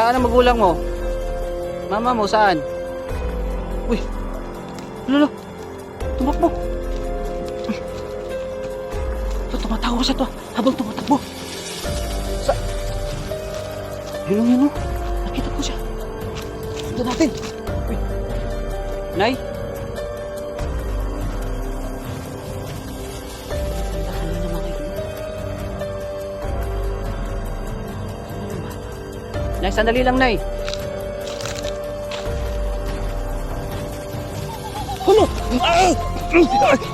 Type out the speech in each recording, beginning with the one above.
Saan ang magulang mo? Mama mo, saan? Uy! Lolo! Tumakbo! Ito, tumatawa siya to. Habang tumatakbo. Sa... Yun, yun, yun. Nakita ko siya. Ito natin. Uy. Nay? Nay, sandali lang, Nay. Hulo! Ah!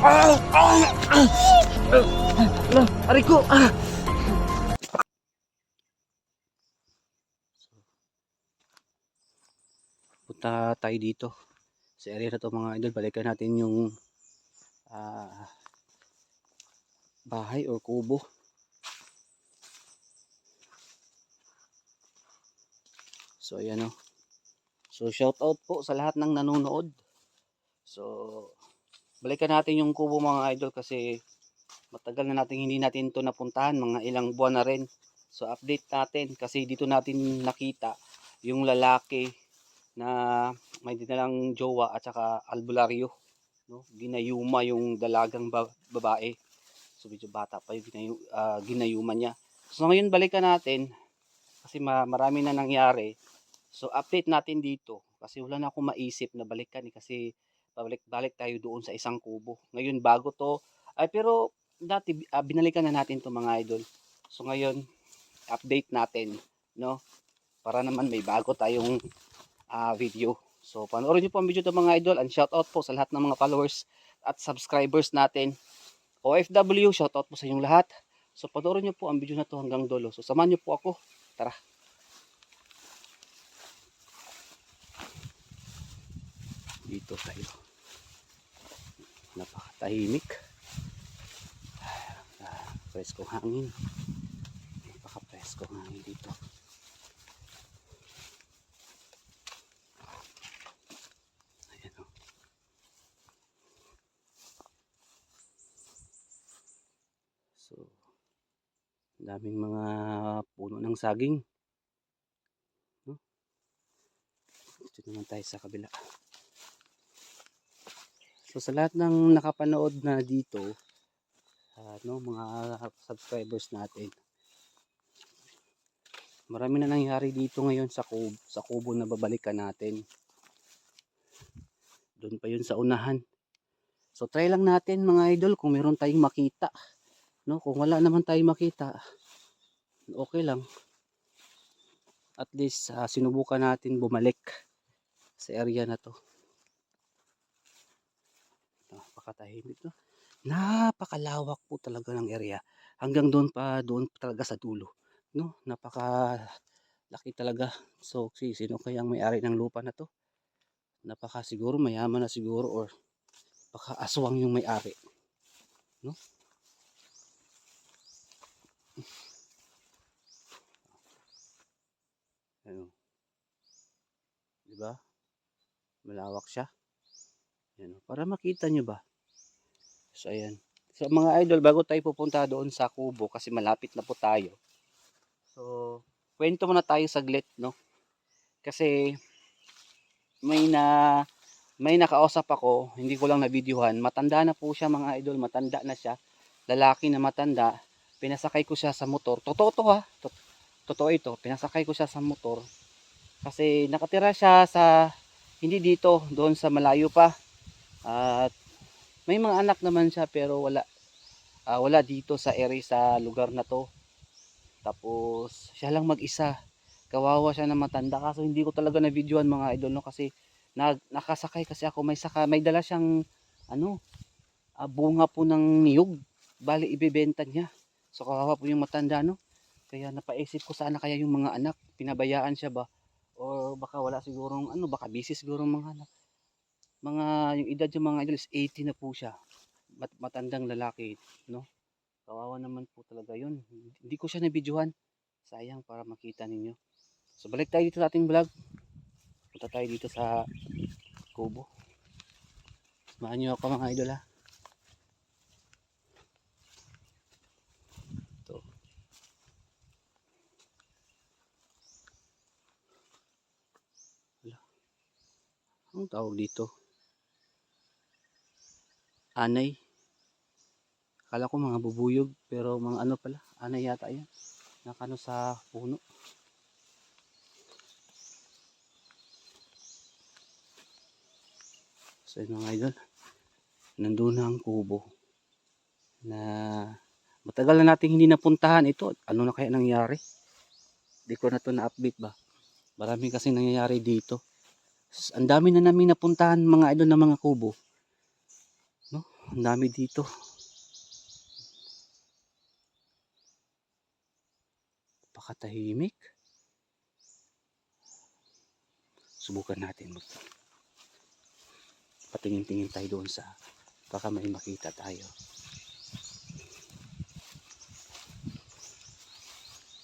Ah! Ah! Ah! Aray! Punta tayo dito. Sa area na to mga idol. Balikan natin yung ah, bahay or kubo. So ayan o. So shout out po sa lahat ng nanonood. So balikan natin yung kubo mga idol kasi matagal na natin hindi natin to napuntahan mga ilang buwan na rin. So update natin kasi dito natin nakita yung lalaki na may dinalang jowa at saka albularyo. No? Ginayuma yung dalagang ba- babae. So medyo bata pa yung ginayu, ah, ginayuma niya. So ngayon balikan natin kasi ma- marami na nangyari. So update natin dito kasi wala na akong maisip na balikan eh, kasi balik-balik tayo doon sa isang kubo. Ngayon bago to ay pero dati ah, binalikan na natin to mga idol. So ngayon update natin no para naman may bago tayong ah, video. So panoorin niyo po ang video to mga idol and shout out po sa lahat ng mga followers at subscribers natin. OFW, shout out po sa inyong lahat. So panoorin niyo po ang video na to hanggang dulo. So samahan niyo po ako. Tara. Dito tayo. Napakatahimik. Ah, preskong hangin. Napaka preskong hangin dito. Ayan o so daming mga puno ng saging. No? dito naman tayo sa kabila So sa lahat ng nakapanood na dito, ano, mga subscribers natin. Marami na nangyari dito ngayon sa kubo, sa kubo na babalikan natin. Doon pa yun sa unahan. So try lang natin mga idol kung meron tayong makita. No, kung wala naman tayong makita, okay lang. At least ah, sinubukan natin bumalik sa area na to napakatahimik no? Napakalawak po talaga ng area. Hanggang doon pa doon talaga sa dulo no? Napaka laki talaga. So si sino kayang may-ari ng lupa na to? Napaka siguro mayaman na siguro or baka aswang yung may-ari no? Ano di ba? Malawak siya. Yan, para makita nyo ba So, ayan. So, mga idol, bago tayo pupunta doon sa kubo, kasi malapit na po tayo. So, kwento muna tayo saglit, no? Kasi, may na, may nakausap ako, hindi ko lang na-videohan. Matanda na po siya, mga idol, matanda na siya. Lalaki na matanda. Pinasakay ko siya sa motor. Totoo to, ha? Tot- Totoo ito. Pinasakay ko siya sa motor. Kasi, nakatira siya sa, hindi dito, doon sa malayo pa. At, may mga anak naman siya pero wala. Ah, wala dito sa area sa lugar na to. Tapos siya lang mag-isa. Kawawa siya na matanda. Kaso hindi ko talaga na videoan mga idol no? Kasi nag, nakasakay kasi ako. May saka may dala siyang ano ah, bunga po ng niyog. Bali ibebenta niya. So kawawa po yung matanda no? Kaya napaisip ko sana kaya yung mga anak. Pinabayaan siya ba? O baka wala sigurong ano baka busy siguro mga anak mga yung edad yung mga idol is 80 na po siya. Mat matandang lalaki, no? Kawawa naman po talaga yun. Hindi ko siya nabidyohan. Sayang para makita ninyo. So balik tayo dito sa ating vlog. Punta tayo dito sa kubo. Samahan niyo ako mga idol ha. Anong tawag dito? Anay. Akala ko mga bubuyog pero mga ano pala, anay yata yan. Nakano sa puno. So yun mga idol, nandun na ang kubo na matagal na nating hindi napuntahan ito. Ano na kaya nangyari? Di ko na to na-update ba? Marami kasi nangyayari dito. Ang dami na namin napuntahan mga idol na mga kubo. Ang dami dito. Pakatahimik. Subukan natin mag patingin-tingin tayo doon sa baka may makita tayo.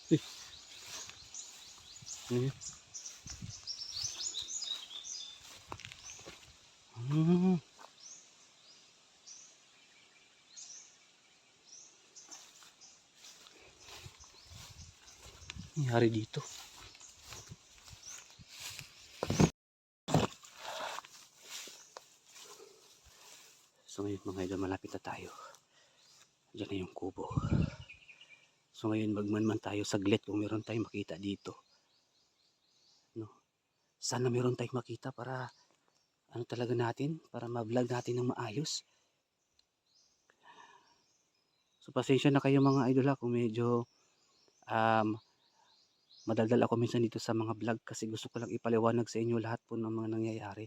Uy. Ano yun? Hmm. Nangyari dito. So ngayon mga idol, malapit na tayo. Diyan na yung kubo. So ngayon magmanman tayo saglit kung meron tayong makita dito. No? Sana meron tayong makita para ano talaga natin, para ma-vlog natin ng maayos. So pasensya na kayo mga idol ha kung medyo um, madaldal ako minsan dito sa mga vlog kasi gusto ko lang ipaliwanag sa inyo lahat po ng mga nangyayari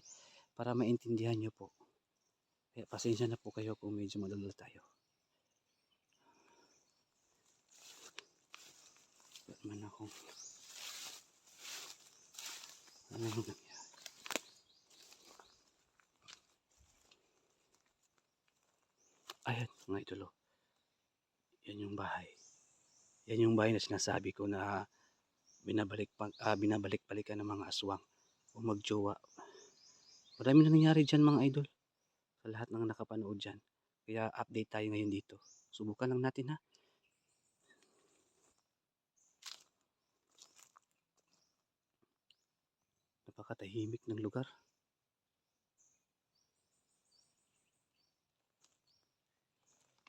para maintindihan nyo po. Kaya pasensya na po kayo kung medyo madaldal tayo. Ba't man ako? Ano yung nangyari? Ayan, mga idolo. Yan yung bahay. Yan yung bahay na sinasabi ko na binabalik pang ah, binabalik-balikan ng mga aswang o magjowa. Marami na nangyari diyan mga idol. Sa lahat ng nakapanood diyan. Kaya update tayo ngayon dito. Subukan lang natin ha. Napakatahimik ng lugar.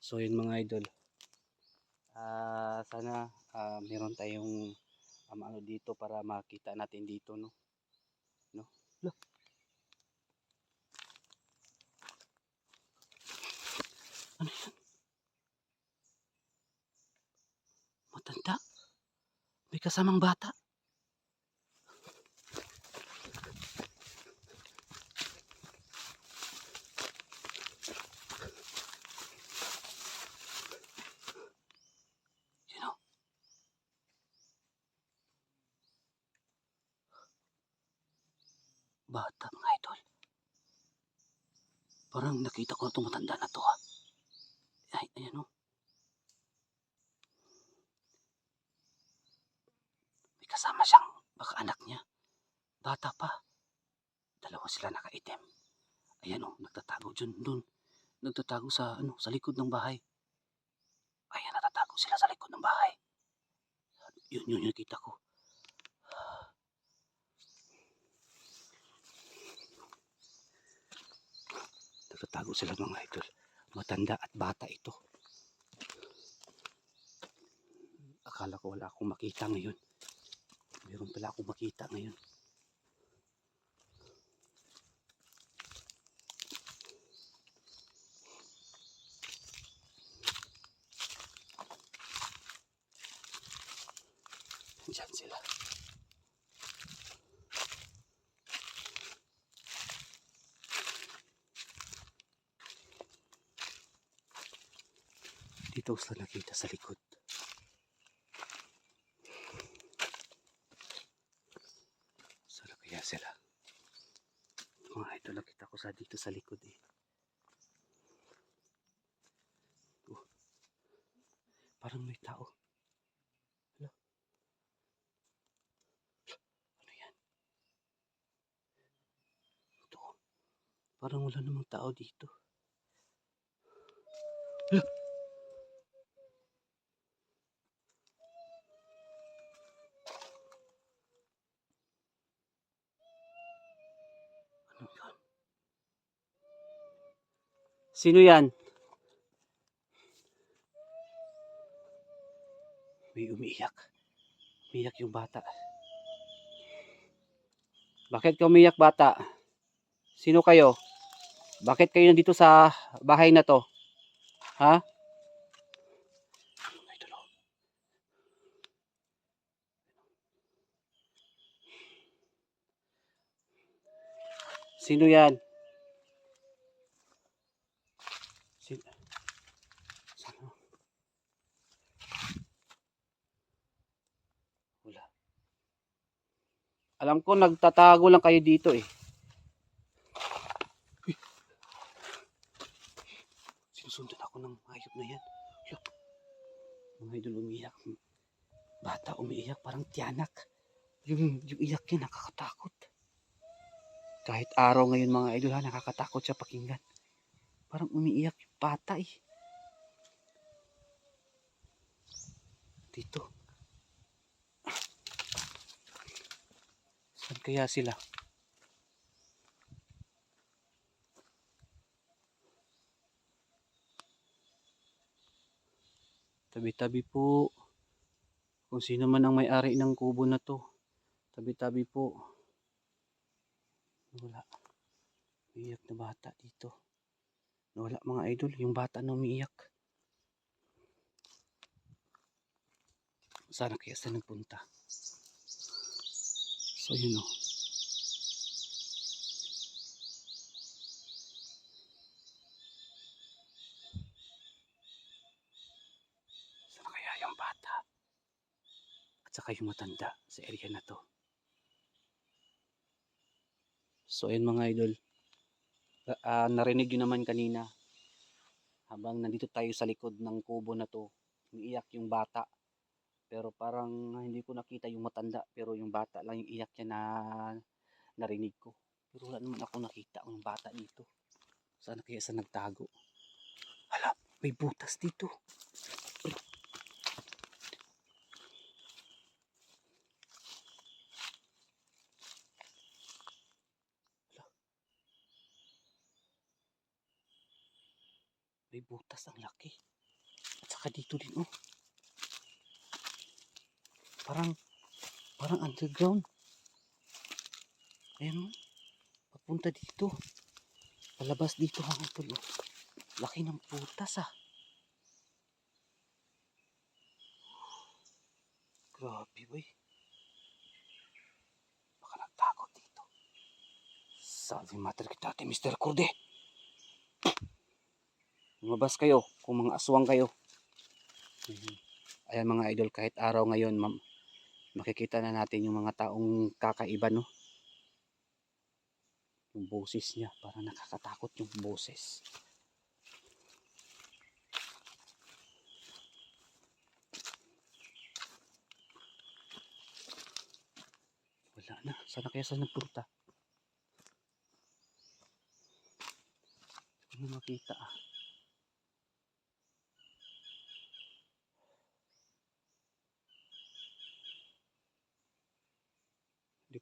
So yun mga idol. Ah, sana ah, meron tayong um, ano dito para makita natin dito no. No. Lo. Ano yan? Matanda. May kasamang bata. Sino? Bata mga idol. Parang nakita ko itong matanda na to ha. Ay, ayan o. May kasama siyang baka anak niya. Bata pa. Dalawa sila nakaitim. Ayan o, nagtatago dyan dun. Nagtatago sa ano, sa likod ng bahay. Ayan, natatago sila sa likod ng bahay. Yun, yun, yun nakita ko. Nagtatago sila mga idol. Matanda at bata ito. Akala ko wala akong makita ngayon. Meron pala akong makita ngayon. Diyan sila. dito ko sila nakita sa likod. Saan kaya sila? Mga ito nakita ko sa dito sa likod eh. Oh. parang may tao. Ano ano yan? Ito. Parang wala namang tao dito. Sino yan? May umiiyak. Umiiyak yung bata. Bakit ka umiiyak bata? Sino kayo? Bakit kayo nandito sa bahay na to? Ha? Sino yan? Sino? Sino? Wala. Alam ko nagtatago lang kayo dito eh. Sinusundan ako ng hayop na yan. Look. Mga idol umiiyak. Bata umiiyak parang tiyanak. Yung, yung iyak niya nakakatakot. Kahit araw ngayon mga idol ha, nakakatakot siya pakinggan. Parang umiiyak yung bata eh. Dito. Saan kaya sila? Tabi-tabi po. Kung sino man ang may-ari ng kubo na to. Tabi-tabi po. Wala. Umiiyak na bata dito. Wala mga idol. Yung bata na umiiyak. Sana kaya saan nagpunta. So yun o. Saan kaya yung bata? At saka yung matanda sa area na to. So ayun mga idol. Ah, narinig yun naman kanina. Habang nandito tayo sa likod ng kubo na to. Umiiyak yung bata. Pero parang hindi ko nakita yung matanda. Pero yung bata lang yung iyak niya na narinig ko. Pero wala naman ako nakita yung bata dito. Saan kaya sa nagtago? Hala, may butas dito. May butas ang laki. At saka dito din oh. Parang parang underground. Ayan oh. Papunta dito. Palabas dito ang oh. Laki ng butas ah. Grabe boy. Baka nagtago dito. Sabi mater kita ate Mr. Kurde. Lumabas kayo kung mga aswang kayo. Mhm. Ayan mga idol kahit araw ngayon ma'am, makikita na natin yung mga taong kakaiba no. Yung boses niya parang nakakatakot yung boses. Wala na. Sana kaya saan nagpunta? Hindi makita ah.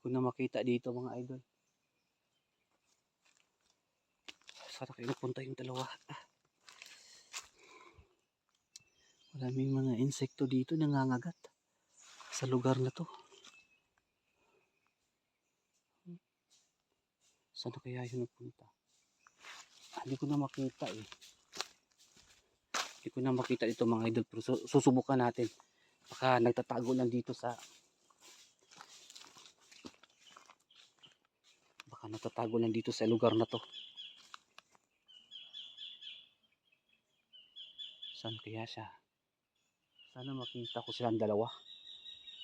Ko na makita dito mga idol. Sana kayo napunta yung dalawa. Ah. Maraming mga insekto dito nangangagat sa lugar na to. Sana kaya yun napunta? Ah, hindi ko na makita eh. Hindi ko na makita dito mga idol pero su- susubukan natin. Baka nagtatago lang dito sa baka natatago lang dito sa lugar na to. Saan kaya siya? Sana makita ko silang dalawa.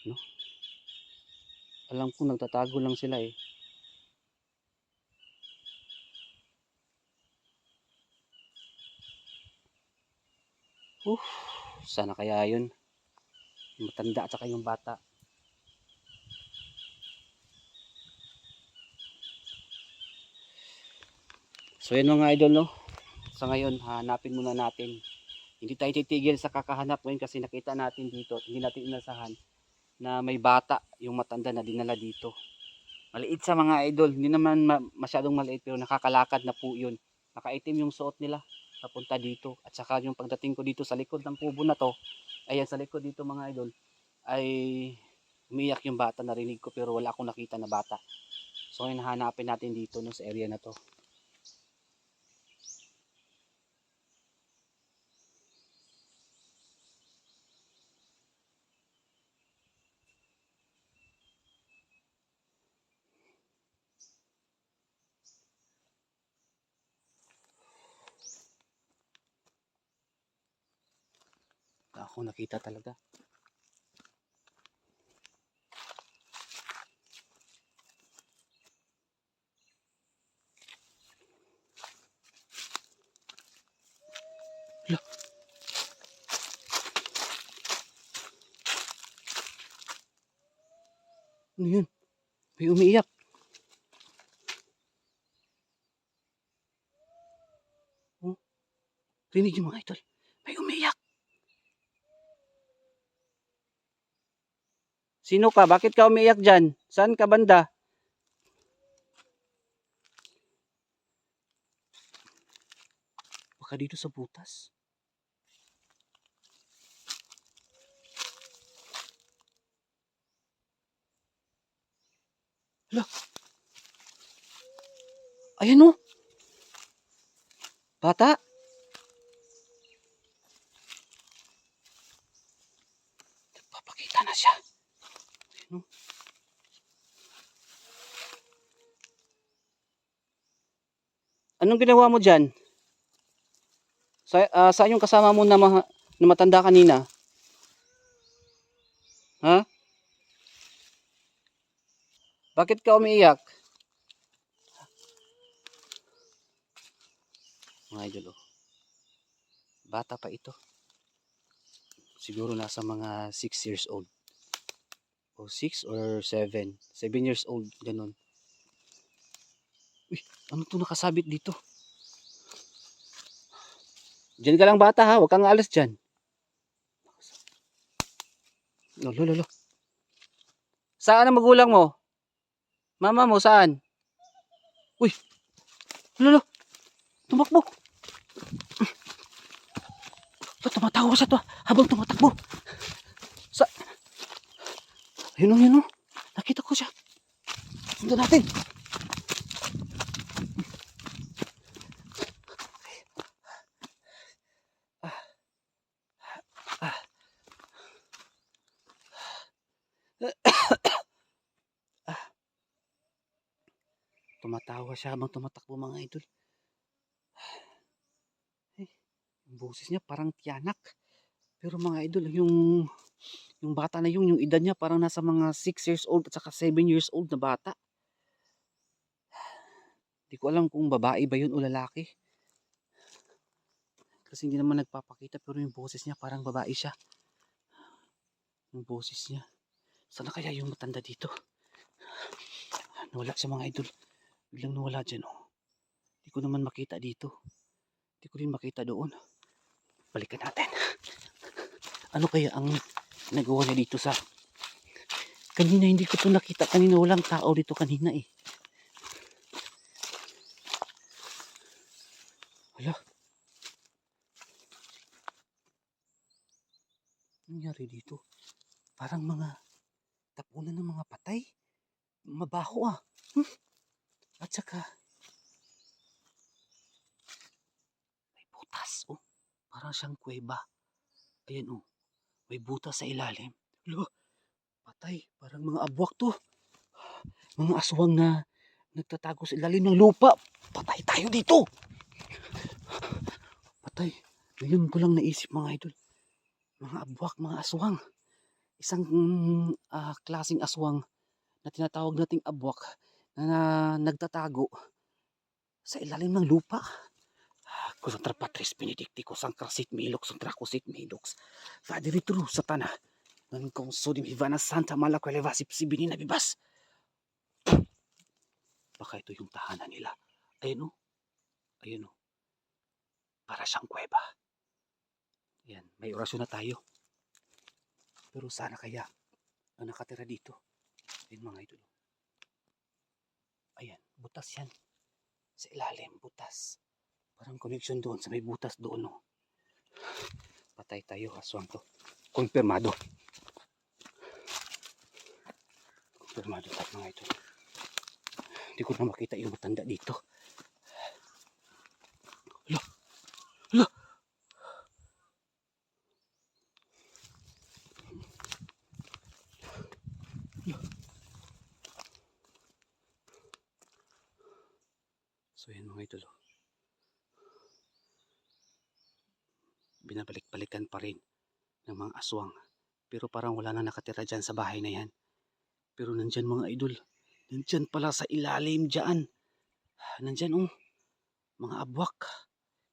No? Alam ko nagtatago lang sila eh. Uh, sana kaya yun. Matanda at saka yung bata. So yun mga idol no. Sa ngayon, hanapin muna natin. Hindi tayo titigil sa kakahanap ngayon kasi nakita natin dito, hindi natin inasahan na may bata yung matanda na dinala dito. Maliit sa mga idol, hindi naman ma- masyadong maliit pero nakakalakad na po yun. Nakaitim yung suot nila papunta dito. At saka yung pagdating ko dito sa likod ng kubo na to, ayan sa likod dito mga idol, ay umiyak yung bata, narinig ko pero wala akong nakita na bata. So ngayon hanapin natin dito no, sa area na to. Akong nakita talaga. Hala. Ano yun? May umiiyak. Oh, rinig yung mga idol. May umiiyak. Sino ka? Bakit ka umiiyak dyan? Saan ka banda? Baka dito sa butas. Hala. Ayan o. Bata. Nagpapakita na siya. Anong ginawa mo dyan? Sa, ah, saan yung kasama mo na, ma- na matanda kanina? Ha? Bakit ka umiiyak? Mga idol, oh. Bata pa ito. Siguro nasa mga 6 years old. O 6 or 7. 7 years old, ganun. Ano to nakasabit dito? Diyan ka lang bata ha, huwag kang alas dyan. Lolo, lolo. Saan ang magulang mo? Mama mo, saan? Uy! Lolo! Tumakbo! Ba't tumatawa siya to habang tumatakbo? Sa... Ayun o, yun o. Nakita ko siya. Sundan natin. Tumatawa siya habang tumatakbo mga idol. Ay, yung boses niya parang tiyanak. Pero mga idol, yung yung bata na yun, yung edad niya parang nasa mga 6 years old at saka 7 years old na bata. Hindi ko alam kung babae ba yun o lalaki. Kasi hindi naman nagpapakita pero yung boses niya parang babae siya. Yung boses niya. Sana kaya yung matanda dito? Nawala siya mga idol. Biglang nawala dyan oh. Hindi ko naman makita dito. Hindi ko rin makita doon. Balikan natin. Ano kaya ang nagawa niya dito sa... Kanina hindi ko to nakita. Kanina walang tao dito kanina eh. Hala. Nangyari dito? Parang mga tapunan ng mga patay. Mabaho ah. Hmm? At saka may butas oh. Parang siyang kuweba. Ayan oh. May butas sa ilalim. Lo, patay. Parang mga abwak to. Mga aswang na nagtatago sa ilalim ng lupa. Patay tayo dito. Patay. Ngayon ko lang naisip mga idol. Mga abwak, mga aswang. Isang mm, ah, klaseng aswang na tinatawag nating abwak na, na nagtatago sa ilalim ng lupa. Kusantra patris benedicticus milux ang trakusit milux. Fadiritru satana. Nan kong sodim hivana santa malakwelevasip si binina bibas. Baka ito yung tahanan nila. Ayun o. Ayun o. Para siyang kuweba. Yan, may orasyon na tayo. Pero sana kaya ang nakatira dito. Ayun mga idol. Ayan, butas yan. Sa ilalim, butas. Parang connection doon sa may butas doon no. Patay tayo, aswang to. Konfirmado. Konfirmado tayo mga idol. Hindi ko na makita yung matanda dito. Hala! Hala! So yan mga idol. Binabalik-balikan pa rin ng mga aswang. Pero parang wala na nakatira dyan sa bahay na yan. Pero nandyan mga idol. Nandyan pala sa ilalim dyan. Nandyan oh. Mga abwak.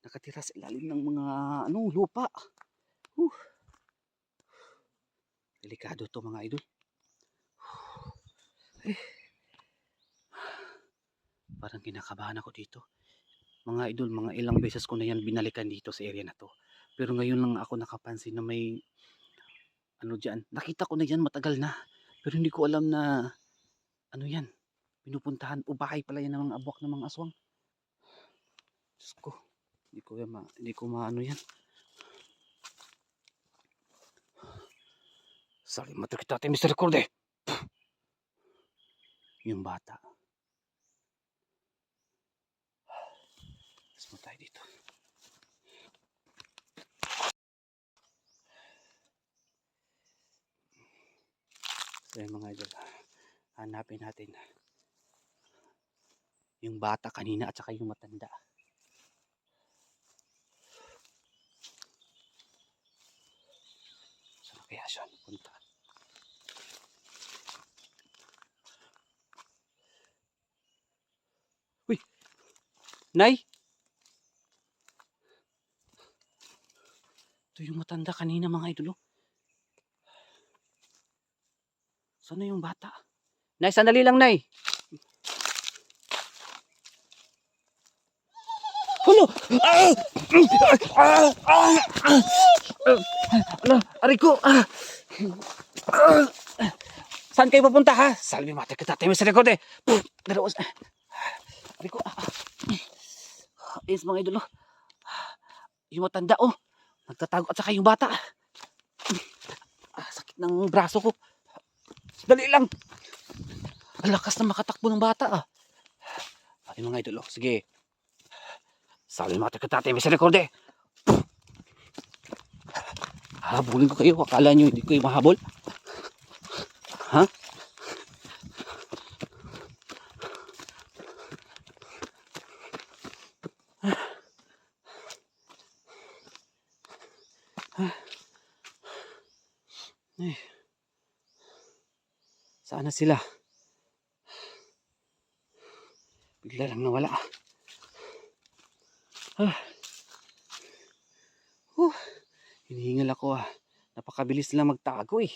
Nakatira sa ilalim ng mga ano, lupa. Uh. Delikado to mga idol. Eh. Parang kinakabahan ako dito. Mga idol, mga ilang beses ko na yan binalikan dito sa area na to. Pero ngayon lang ako nakapansin na may ano diyan. Nakita ko na yan matagal na. Pero hindi ko alam na ano yan. Pinupuntahan o bahay pala yan ng mga abwak ng mga aswang. Diyos ko. Hindi ko yan ma, hindi ko maano yan. Sorry, matrikita Mr. Recorde. Yung bata. Mo tayo dito. So yun mga idol, hanapin natin yung bata kanina at saka yung matanda. Saan kaya siya punta? Uy! Nay! Ito yung matanda kanina mga idol. oh. Saan na yung bata? Nay, sandali lang, Nay. Hulo! Ah! Ah! Ah! Ala, aray ko! Saan kayo pupunta ha? Salvi mate kita tayo sa likod eh. Dalawas. Aray ko. Ah! Yes, mga idolo. Yung matanda oh. Nagtatago at saka yung bata. Ah, sakit ng braso ko. Dali lang. Ang lakas na makatakbo ng bata ah. Ay mga idol, oh. sige. Sabi mata ka tatay, may sa record. Habulin ko kayo, akala nyo hindi ko kayo mahabol? Ha? Ay. Na sila? Bigla lang nawala. Ah. Huh. Hinihingal ako ah. Napakabilis lang magtago eh.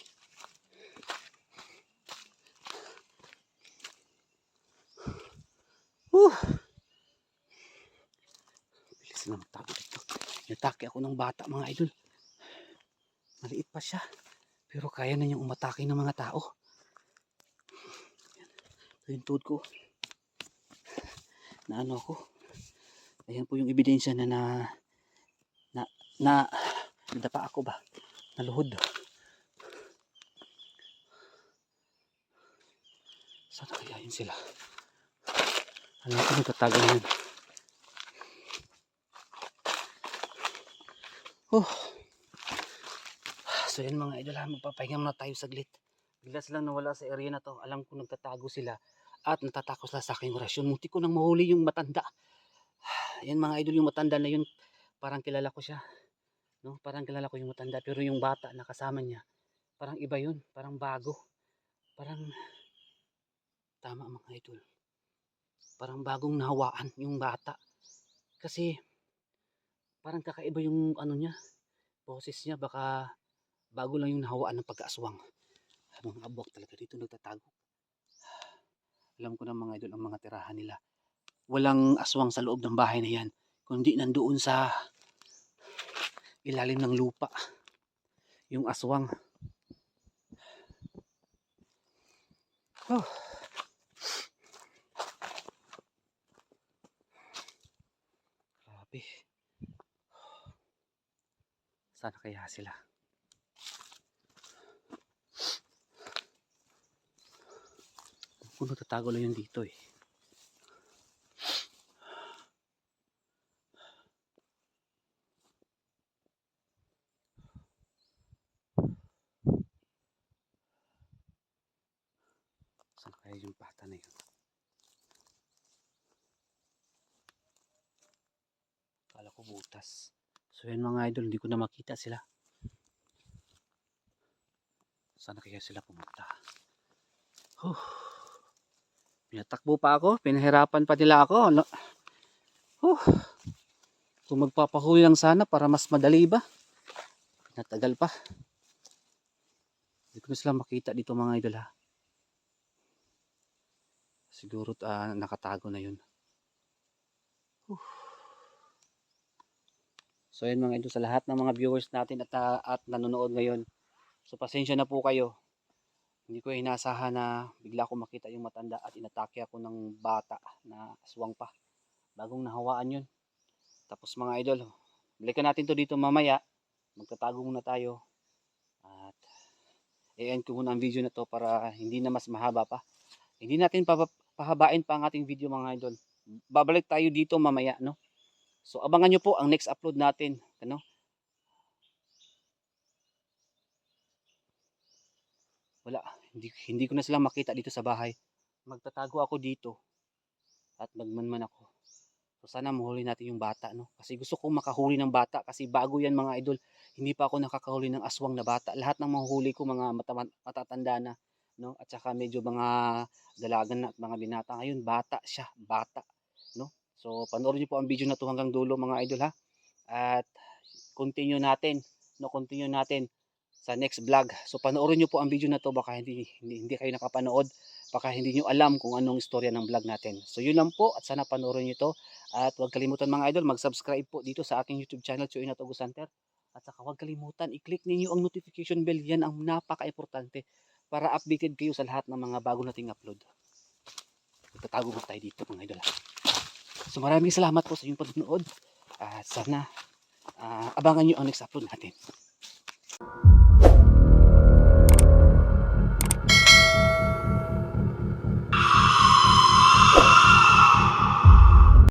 Huh. Bilis lang magtago dito. Inatake ako ng bata mga idol. Maliit pa siya. Pero kaya na niyang umatake ng mga tao. Ito ko. Na ano ako. Ayan po yung ebidensya na na na, na nadapa ako ba? Naluhod. Sana kaya yun sila? Alam ko nagtatago na yun. Oh. So yan mga idol, ha, magpapahinga muna tayo saglit. Bigla silang nawala sa area na to. Alam ko nagtatago sila at natatakot sila sa aking orasyon. Munti ko nang mahuli yung matanda. Yan mga idol, yung matanda na yun, parang kilala ko siya. No? Parang kilala ko yung matanda. Pero yung bata na kasama niya, parang iba yun. Parang bago. Parang, tama mga idol. Parang bagong nahawaan yung bata. Kasi, parang kakaiba yung ano niya, boses niya. Baka, bago lang yung nahawaan ng pagkaaswang. Mga abok talaga dito nagtatago. Alam ko na mga idol ang mga tirahan nila. walang aswang sa loob ng bahay na yan. Kundi nandoon sa ilalim ng lupa. Yung aswang. Oh. Grabe. Sana kaya sila? Kung natatago lang yun dito eh. Saan kaya yung bata na yun? Kala ko butas. So yan mga idol, hindi ko na makita sila. Saan na kaya sila pumunta? Huh. Pinatakbo pa ako, pinahirapan pa nila ako. Ano? Huh. Kung magpapahuli lang sana para mas madali ba? Natagal pa. Hindi ko na sila makita dito mga idol ha. Siguro ah, nakatago na yun. Huh. So yan mga idol sa lahat ng mga viewers natin at, ah, at nanonood ngayon. So pasensya na po kayo. Hindi ko inasahan na bigla ko makita yung matanda at inatake ako ng bata na aswang pa. Bagong nahawaan yun. Tapos mga idol, balikan natin to dito mamaya. Magtatago muna tayo. At i-end ko muna ang video na to para hindi na mas mahaba pa. Hindi natin pa pahabain pa ang ating video mga idol. Babalik tayo dito mamaya, no? So abangan nyo po ang next upload natin, ano? Wala, hindi, hindi ko na sila makita dito sa bahay. Magtatago ako dito at magmanman ako. So sana mahuli natin yung bata, no? Kasi gusto kong makahuli ng bata kasi bago yan mga idol. Hindi pa ako nakakahuli ng aswang na bata. Lahat ng mahuli ko mga mata- matatanda na, no? At saka medyo mga dalagan na at mga binata. Ngayon, bata siya, bata, no? So panoorin niyo po ang video na to hanggang dulo mga idol ha. At continue natin, no? Continue natin sa next vlog. So panoorin niyo po ang video na to baka hindi hindi, hindi kayo nakapanood, baka hindi niyo alam kung anong istorya ng vlog natin. So yun lang po at sana panoorin niyo to at huwag kalimutan mga idol mag-subscribe po dito sa aking YouTube channel Chuy Togo Center. At saka huwag kalimutan i-click ninyo ang notification bell. Yan ang napaka-importante para updated kayo sa lahat ng mga bago nating upload. Tatago mo tayo dito mga idol. So maraming salamat po sa inyong panonood. At sana ah, abangan nyo ang next upload natin.